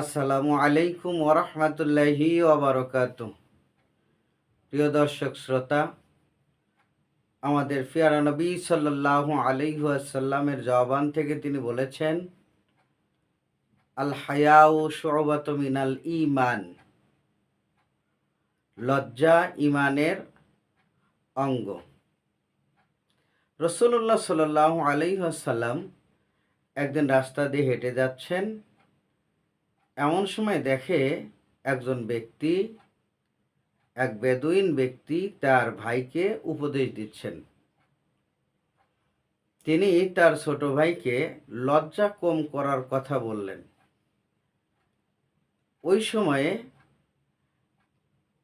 আসসালামু আলাইকুম ওরহমতুল্লাহি ওবরকাত প্রিয় দর্শক, শ্রোতা, আমাদের ফিয়ারা নবী সাল্লাহ আলাইহাসাল্লামের জবান থেকে তিনি বলেছেন, আল হায়াউ শোবাত মিনাল ইমান লজ্জা ইমানের অঙ্গ। রসুল্লাহ সাল্লাহ আলাইহাসাল্লাম একদিন রাস্তা দিয়ে হেঁটে যাচ্ছেন। এমন সময় দেখে একজন ব্যক্তি, এক বেদুইন ব্যক্তি তার ভাইকে উপদেশ দিচ্ছেন। তিনি তার ছোট ভাইকে লজ্জা কম করার কথা বললেন। ওই সময়ে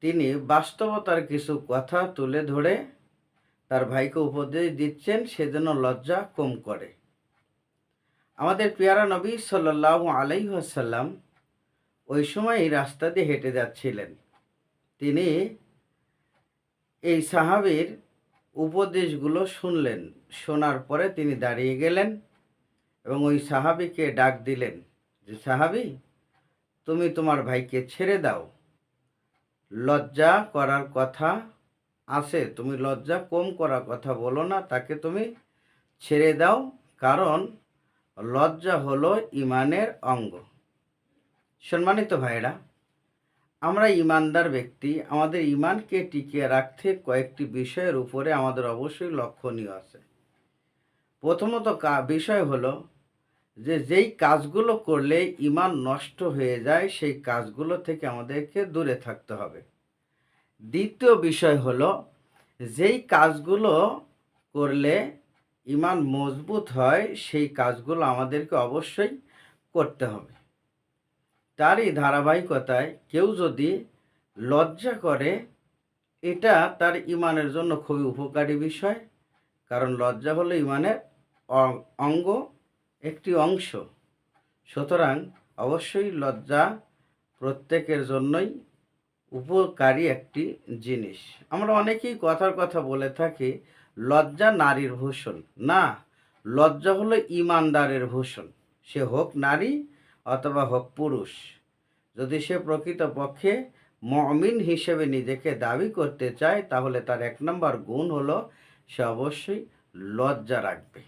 তিনি বাস্তবতার কিছু কথা তুলে ধরে তার ভাইকে উপদেশ দিচ্ছেন সেজন্য লজ্জা কম করে। আমাদের পেয়ারা নবী সাল্লাহ আলাইসাল্লাম ওই সময় রাস্তা দিয়ে হেঁটে যাচ্ছিলেন। তিনি এই সাহাবির উপদেশগুলো শুনলেন। শোনার পরে তিনি দাঁড়িয়ে গেলেন এবং ওই সাহাবিকে ডাক দিলেন যে, সাহাবি, তুমি তোমার ভাইকে ছেড়ে দাও। লজ্জা করার কথা আছে, তুমি লজ্জা কম করার কথা বলো না, তাকে তুমি ছেড়ে দাও। কারণ লজ্জা হলো ইমানের অঙ্গ। সম্মানিত ভাইরা আমরা ইমানদার ব্যক্তি, আমাদের ইমানকে টিকিয়ে রাখতে কয়েকটি বিষয়ের উপরে আমাদের অবশ্যই লক্ষণীয় আছে। প্রথমত কা, বিষয় হলো যে যেই কাজগুলো করলে ইমান নষ্ট হয়ে যায়, সেই কাজগুলো থেকে আমাদেরকে দূরে থাকতে হবে। দ্বিতীয় বিষয় হলো যেই কাজগুলো করলে ইমান মজবুত হয়, সেই কাজগুলো আমাদেরকে অবশ্যই করতে হবে। তারই ধারাবাহিকতায় কেউ যদি লজ্জা করে, এটা তার ইমানের জন্য খুবই উপকারী বিষয়। কারণ লজ্জা হলো ইমানের অঙ্গ, একটি অংশ। সুতরাং অবশ্যই লজ্জা প্রত্যেকের জন্যই উপকারী একটি জিনিস। আমরা অনেকেই কথার কথা বলে থাকি, লজ্জা নারীর ভূষণ। না, লজ্জা হলো ইমানদারের ভূষণ। সে হোক নারী অথবা হোক পুরুষ। যদি সে প্রকৃতপক্ষে মমিন হিসেবে নিজেকে দাবি করতে চায়, তাহলে তার এক নম্বর গুণ হলো সে অবশ্যই লজ্জা রাখবে।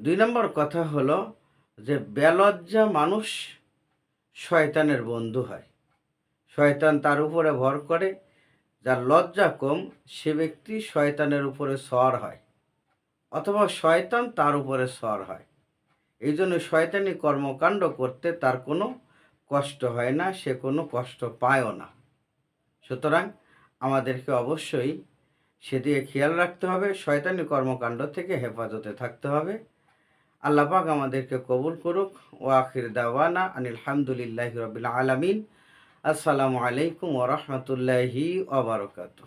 দুই নম্বর কথা হলো যে বেলজ্জা মানুষ শয়তানের বন্ধু হয়। শয়তান তার উপরে ভর করে। যার লজ্জা কম, সে ব্যক্তি শয়তানের উপরে সর হয়। অথবা শয়তান তার উপরে সর হয়। এই জন্য শয়তানি কর্মকাণ্ড করতে তার কোনো কষ্ট হয় না, সে কোনো কষ্ট পায়ও না। সুতরাং আমাদেরকে অবশ্যই সেদিকে খেয়াল রাখতে হবে, শয়তানি কর্মকাণ্ড থেকে হেফাজতে থাকতে হবে। আল্লাপাক আমাদেরকে কবুল করুক। ও আখির দাওয়ানা আনিল হামদুলিল্লাহ রবিল আলমিন। আসসালামু আলাইকুম ওরহমতুল্লাহি ওবরকাতু